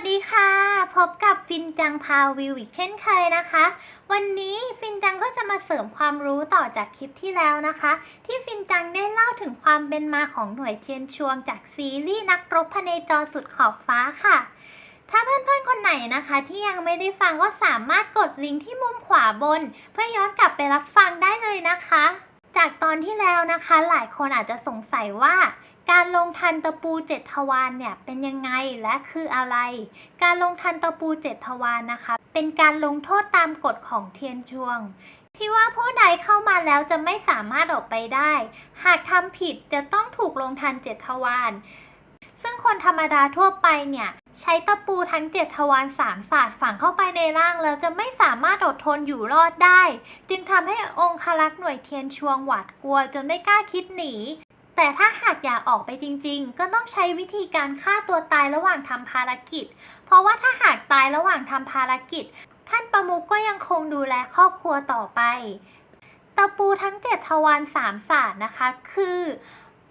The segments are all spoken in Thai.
สดีค่ะ พบกับฟินจังพาวิวอีกเช่นเคยนะคะ วันนี้ฟินจังก็จะมาเสริมความรู้ต่อจากคลิปที่แล้วนะคะ ที่ฟินจังได้เล่าถึงความเป็นมาของหน่วยเทียนชวง จากซีรีส์นักรบพเนจรสุดขอบฟ้าค่ะ ถ้าเพื่อนๆคนไหนนะคะ ที่ยังไม่ได้ฟังก็สามารถกดลิงก์ที่มุมขวาบน เพื่อย้อนกลับไปรับฟังได้เลยนะคะ จากตอนที่แล้วนะคะ หลายคนอาจจะสงสัยว่า การลงทันตะปูเจ็ดทวารเนี่ยเป็นยังไงและคืออะไร การลงทันตะปูเจ็ดทวารนะคะ เป็นการลงโทษตามกฎของเทียนชวง ที่ว่าผู้ใดเข้ามาแล้วจะไม่สามารถออกไปได้ หากทำผิดจะต้องถูกลงทันเจ็ดทวารซึ่งคนธรรมดาทั่วไปเนี่ย ใช้ตะปูทั้งเจ็ดทวารสามศาสตร์ฝังเข้าไปในร่างแล้วจะไม่สามารถอดทนอยู่รอดได้ จึงทำให้องคลักษ์หน่วยเทียนชวงหวาดกลัวจนไม่กล้าคิดหนี แต่ถ้าหากอยากออกไปจริง ๆ ก็ต้องใช้วิธีการฆ่าตัวตายระหว่างทำภารกิจ เพราะว่าถ้าหากตายระหว่างทำภารกิจ ท่านประมุขก็ยังคงดูแลครอบครัวต่อไป ตะปูทั้งเจ็ดทวารสามศาสตร์นะคะ คือ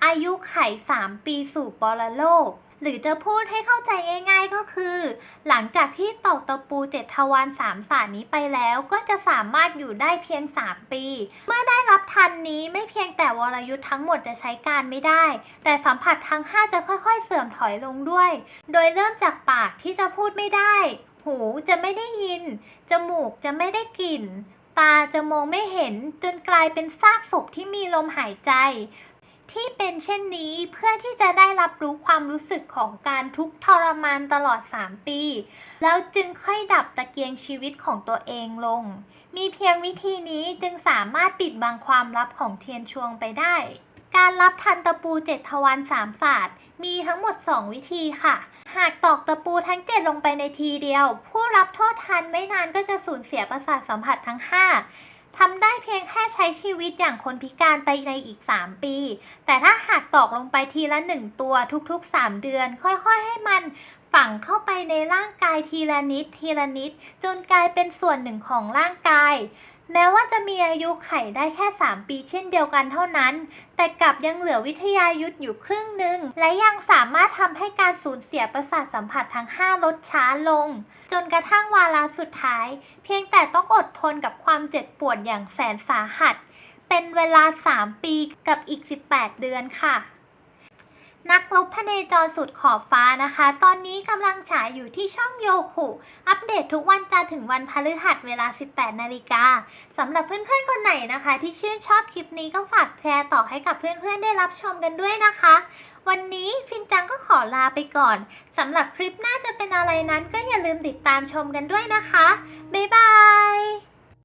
อายุไข 3 ปีสู่ปรโลก หรือจะพูดให้เข้าใจง่าย ๆก็คือ หลังจากที่ตอกตะปูเจ็ดทวารสามศาสตร์นี้ไปแล้ว ก็จะสามารถอยู่ได้เพียง 3 ปี เมื่อได้รับทันนี้ไม่เพียงแต่วรยุทธ์ทั้งหมดจะใช้การไม่ได้ แต่สัมผัสทั้ง 5 จะค่อยๆ เสื่อมถอยลงด้วย โดยเริ่มจากปากที่จะพูดไม่ได้ หูจะไม่ได้ยิน จมูกจะไม่ได้กลิ่น ตาจะมองไม่เห็นจนกลายเป็นซากศพที่มีลมหายใจ ที่เป็นเช่นนี้เพื่อที่จะได้รับรู้ความรู้สึกของการทุกข์ทรมานตลอด 3 ปี แล้วจึงค่อยดับตะเกียงชีวิตของตัวเองลง มีเพียงวิธีนี้จึงสามารถปิดบังความลับของเทียนชวงไปได้ การรับทันตะปูเจ็ดทวารสามศาสตร์มีทั้งหมด 2 วิธีค่ะ หากตอกตะปูทั้ง 7 ลงไปในทีเดียว ผู้รับโทษทันไม่นานก็จะสูญเสียประสาทสัมผัสทั้ง 5 ทำได้เพียงแค่ใช้ชีวิตอย่างคนพิการไปในอีก 3 ปี แต่ถ้าหากตอกลงไปทีละ 1 ตัวทุกๆ 3 เดือน ค่อยๆ ให้มันฝังเข้าไปในร่างกายทีละนิดทีละนิด จนกลายเป็นส่วนหนึ่งของร่างกาย แม้ว่าจะมีอายุไขได้แค่ 3 ปีเช่นเดียวกันเท่านั้น แต่กลับยังเหลือวิทยายุทธอยู่ครึ่งหนึ่ง และยังสามารถทำให้การสูญเสียประสาทสัมผัสทั้ง 5 ลดช้าลง จนกระทั่งวาระสุดท้าย เพียงแต่ต้องอดทนกับความเจ็บปวดอย่างแสนสาหัส เป็นเวลา 3 ปีกับอีก 18 เดือนค่ะ นักรบพเนจรสุดขอบฟ้านะคะ ตอนนี้กำลังฉายอยู่ที่ช่องโยคุ อัปเดตทุกวันจันทร์ถึงวันพฤหัสเวลา 18 นาฬิกาสำหรับเพื่อนๆคนไหนนะคะ ที่ชื่นชอบคลิปนี้ก็ฝากแชร์ต่อให้กับเพื่อนๆได้รับชมกันด้วยนะคะ วันนี้ฟินจังก็ขอลาไปก่อนสำหรับคลิปหน้าจะเป็นอะไรนั้นก็อย่าลืมติดตามชมกันด้วยนะคะ บ๊ายบาย